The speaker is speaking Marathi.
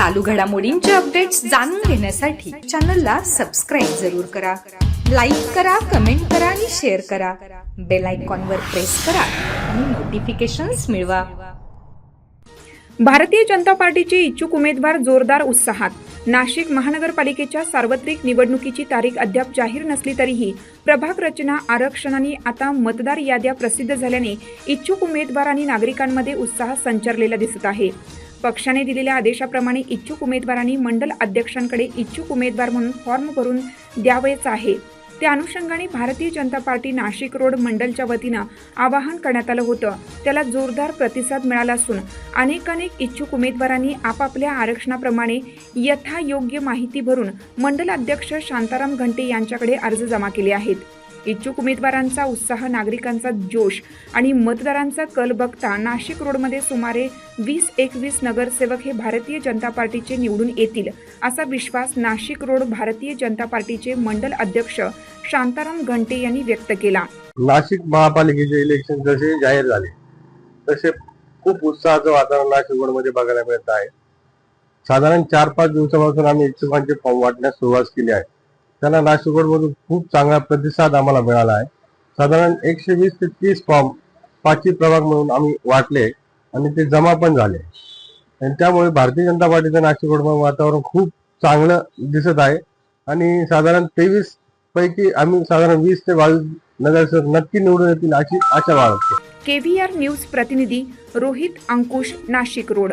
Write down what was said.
चालू घडामोडींचे अपडेट्स जाणून घेण्यासाठी चॅनलला सबस्क्राईब जरूर करा. लाईक करा कमेंट करा आणि शेअर करा. बेल आयकॉनवर प्रेस करा आणि नोटिफिकेशन्स मिळवा. भारतीय जनता पार्टीचे इच्छुक उमेदवार जोरदार उत्साहात. नाशिक महानगरपालिकेच्या सार्वत्रिक निवडणुकीची तारीख अद्याप जाहीर नसली तरीही प्रभाग रचना आरक्षणाने आता मतदार याद्या प्रसिद्ध झाल्याने इच्छुक उमेदवार आणि नागरिकांमध्ये उत्साह संचारलेला दिसत आहे. पक्षाने दिलेल्या आदेशाप्रमाणे इच्छुक उमेदवारांनी मंडल अध्यक्षांकडे इच्छुक उमेदवार म्हणून फॉर्म भरून द्यावयाच आहे. त्या अनुषंगाने भारतीय जनता पार्टी नाशिक रोड मंडलच्या वतीनं आवाहन करण्यात आलं होतं. त्याला जोरदार प्रतिसाद मिळाला असून अनेकानेक इच्छुक उमेदवारांनी आपापल्या आरक्षणाप्रमाणे यथायोग्य माहिती भरून मंडल अध्यक्ष शांताराम घंटे यांच्याकडे अर्ज जमा केले आहेत. इच्छुक उमेदवारांचा उत्साह नागरिकांचा जोश आणि मतदारांचा कल बघता नाशिक रोडमध्ये सुमारे वीस एकवीस नगरसेवक हे भारतीय जनता पार्टीचे निवडून येतील असा विश्वास नाशिक रोड भारतीय जनता पार्टीचे मंडल अध्यक्ष शांताराम घंटे यांनी व्यक्त केला. नाशिक महापालिकेचे इलेक्शन जसे जाहीर झाले तसे खूप उत्साहाचं वातावरण नाशिकमध्ये बघायला मिळत आहे. साधारण चार पाच दिवसापासून आम्ही इच्छुकांचे फॉर्म वाटण्यास सुरुवात केली आहे. त्यांना नाशिक मधून खूप चांगला प्रतिसाद आम्हाला मिळाला आहे. साधारण एकशे वीस ते तीस फॉर्म पाचवी प्रभाग म्हणून आम्ही वाटले आणि ते जमा पण झाले. आणि त्यामुळे भारतीय जनता पार्टीचं नाशिक वातावरण खूप चांगलं दिसत आहे. आणि साधारण तेवीस पैकी आम्ही साधारण वीस ते बावीस नगरसेवक नक्की निवडून येतील अशी आशा बाळगतो. केव्हीआर न्यूज प्रतिनिधी रोहित अंकुश नाशिक रोड